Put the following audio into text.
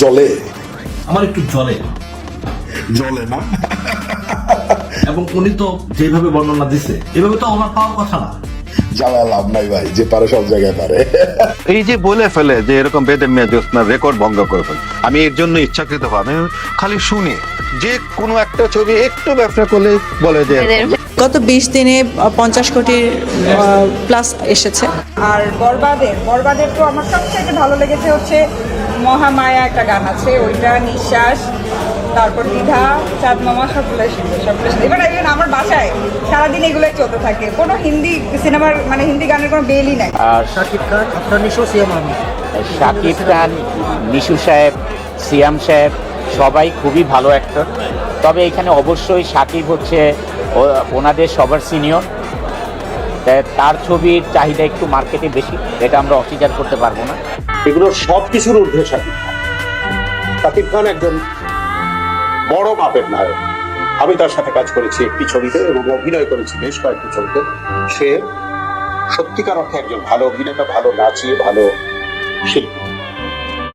জলে। আমার একটু জলে। জলে না? এবং উনি তো যেভাবে বর্ণনা দিছে এভাবে তো আমার পাওয়ার কথা না। জ্বালা লাভ নাই ভাই যে পারে সব জায়গায় পারে। এই যে বলে ফেলে যে এরকম বেদের মেয়ে জ্যোৎস্নার রেকর্ড ভঙ্গ করে ফেলে আমি এর জন্য ইচ্ছাকৃত ভাবে খালি শুনি যে কোনো একটা ছবি একটু ব্যবসা করলে বলে যে গত বিশ দিনে পঞ্চাশ কোটির প্লাস এসেছে। আর বরবাদের বরবাদের তো আমার সবচেয়ে ভালো লেগেছে হচ্ছে মহামায়া একটা গান আছে ওইটা নিঃশ্বাস তারপর দ্বিধা চাঁদ মামা সবগুলো সবগুলো এবার even আমার বাসায় সারাদিন এগুলোই চলতে থাকে। কোনো হিন্দি সিনেমার মানে হিন্দি গানের কোনো বেলই নাই। আর শাকিব খান আপনার নিশো সিয়াম শাকিব খান নিশু সাহেব সিয়াম সাহেব সবাই খুবই ভালো অ্যাক্টর তবে এখানে অবশ্যই শাকিব হচ্ছে ওনাদের সবার সিনিয়র তার ছবির চাহিদা একটু মার্কেটে বেশি, এটা আমরা অস্বীকার করতে পারব না। এগুলো সব কিছুর ঊর্ধ্বে শাকিব খান। খান একজন বড় মাপের নায়ক। আমি তার সাথে কাজ করেছি একটি ছবিতে এবং অভিনয় করেছি বেশ কয়েকটি ছবিতে। সে সত্যিকার অর্থে একজন ভালো অভিনেতা, ভালো নাচিয়ে ভালো শিল্পী।